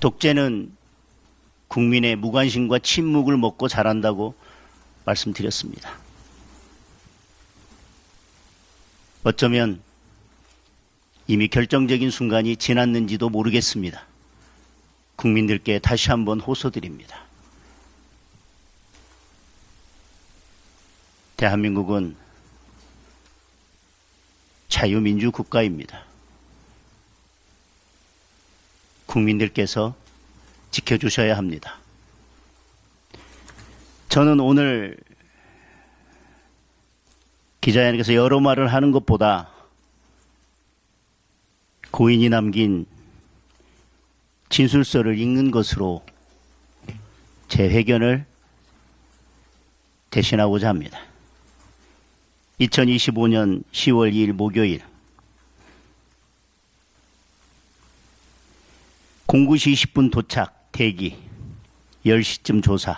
독재는 국민의 무관심과 침묵을 먹고 자란다고 말씀드렸습니다. 어쩌면 이미 결정적인 순간이 지났는지도 모르겠습니다. 국민들께 다시 한번 호소드립니다. 대한민국은 자유민주 국가입니다. 국민들께서 지켜주셔야 합니다. 저는 오늘 기자님께서 여러 말을 하는 것보다 고인이 남긴 진술서를 읽는 것으로 제 회견을 대신하고자 합니다. 2025년 10월 2일 목요일 09시 20분 도착 대기 10시쯤 조사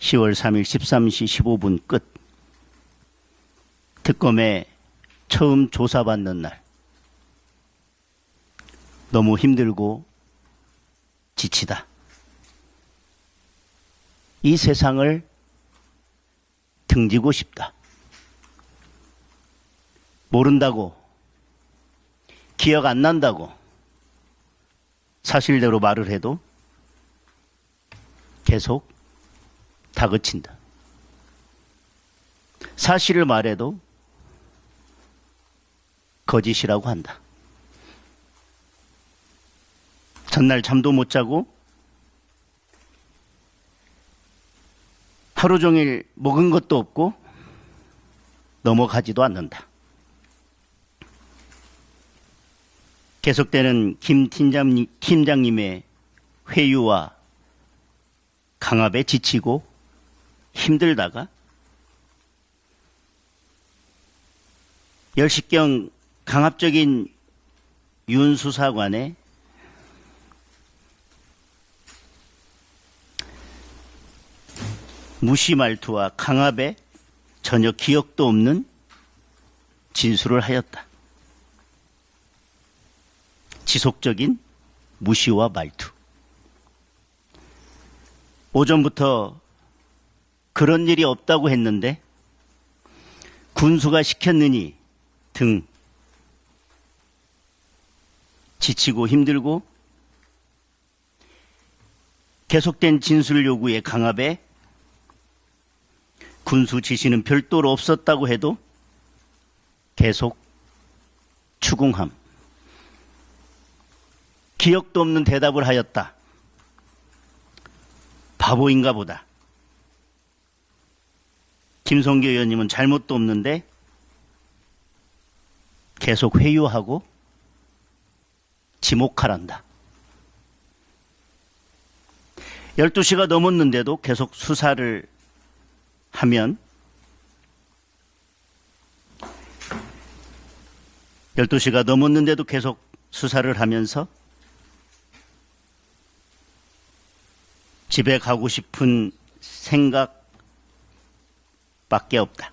10월 3일 13시 15분 끝 특검에 처음 조사받는 날 너무 힘들고 지치다. 이 세상을 등지고 싶다. 모른다고, 기억 안 난다고, 사실대로 말을 해도 계속 다그친다. 사실을 말해도 거짓이라고 한다. 전날 잠도 못 자고 하루 종일 먹은 것도 없고 넘어가지도 않는다. 계속되는 김 팀장님, 팀장님의 회유와 강압에 지치고 힘들다가 10시경 강압적인 윤 수사관의 무시 말투와 강압에 전혀 기억도 없는 진술을 하였다. 지속적인 무시와 말투. 오전부터 그런 일이 없다고 했는데 군수가 시켰느니 등 지치고 힘들고 계속된 진술 요구의 강압에 군수 지시는 별도로 없었다고 해도 계속 추궁함. 기억도 없는 대답을 하였다. 바보인가 보다. 김성교 의원님은 잘못도 없는데 계속 회유하고 지목하란다. 12시가 넘었는데도 계속 수사를 하면 12시가 넘었는데도 계속 수사를 하면서 집에 가고 싶은 생각밖에 없다.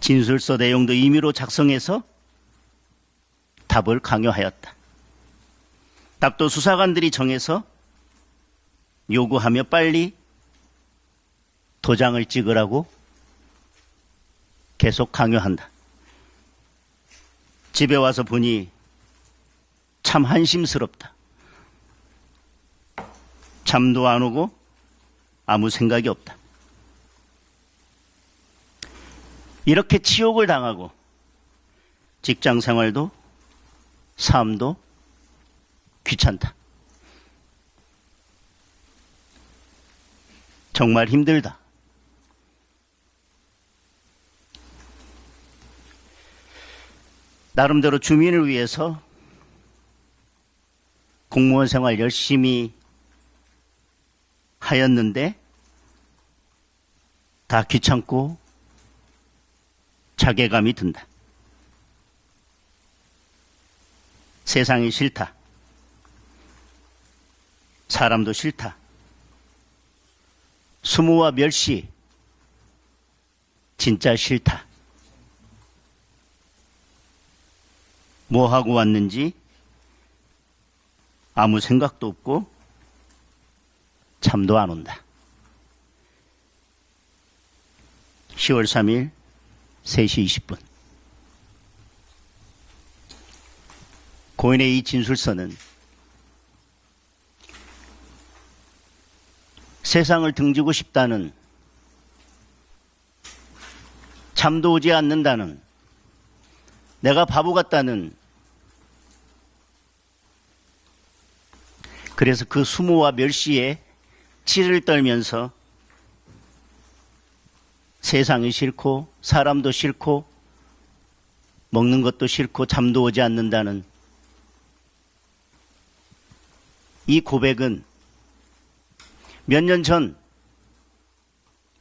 진술서 내용도 임의로 작성해서 답을 강요하였다. 답도 수사관들이 정해서 요구하며 빨리 도장을 찍으라고 계속 강요한다. 집에 와서 보니 참 한심스럽다. 잠도 안 오고 아무 생각이 없다. 이렇게 치욕을 당하고 직장 생활도 삶도 귀찮다. 정말 힘들다. 나름대로 주민을 위해서 공무원 생활 열심히 하였는데 다 귀찮고 자괴감이 든다. 세상이 싫다. 사람도 싫다. 수모와 멸시 진짜 싫다. 뭐 하고 왔는지 아무 생각도 없고 잠도 안 온다. 10월 3일 3시 20분. 고인의 이 진술서는 세상을 등지고 싶다는 잠도 오지 않는다는 내가 바보 같다는 그래서 그 수모와 멸시에 치를 떨면서 세상이 싫고 사람도 싫고 먹는 것도 싫고 잠도 오지 않는다는 이 고백은 몇 년 전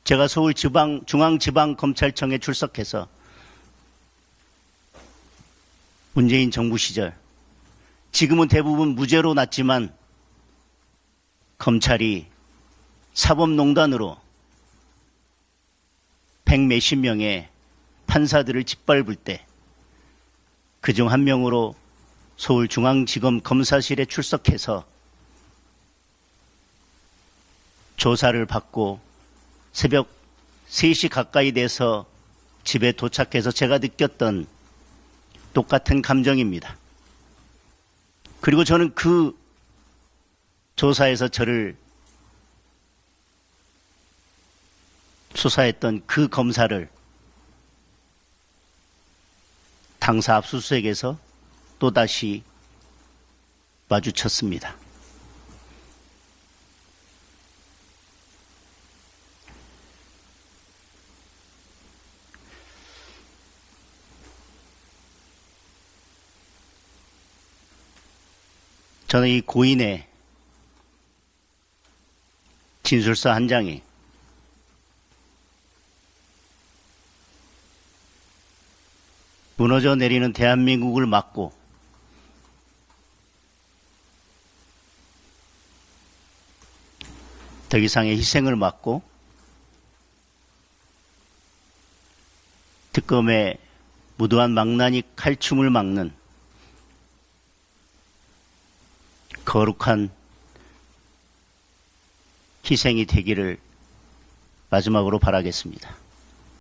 제가 서울 지방 중앙지방검찰청에 출석해서 문재인 정부 시절 지금은 대부분 무죄로 났지만 검찰이 사법농단으로 백 몇십 명의 판사들을 짓밟을 때 그 중 한 명으로 서울중앙지검 검사실에 출석해서 조사를 받고 새벽 3시 가까이 돼서 집에 도착해서 제가 느꼈던 똑같은 감정입니다. 그리고 저는 그 조사에서 저를 수사했던 그 검사를 당사 압수수색에서 또다시 마주쳤습니다. 저는 이 고인의 진술서 한 장이 무너져 내리는 대한민국을 막고 더 이상의 희생을 막고 특검의 무도한 망나니 칼춤을 막는 거룩한 희생이 되기를 마지막으로 바라겠습니다.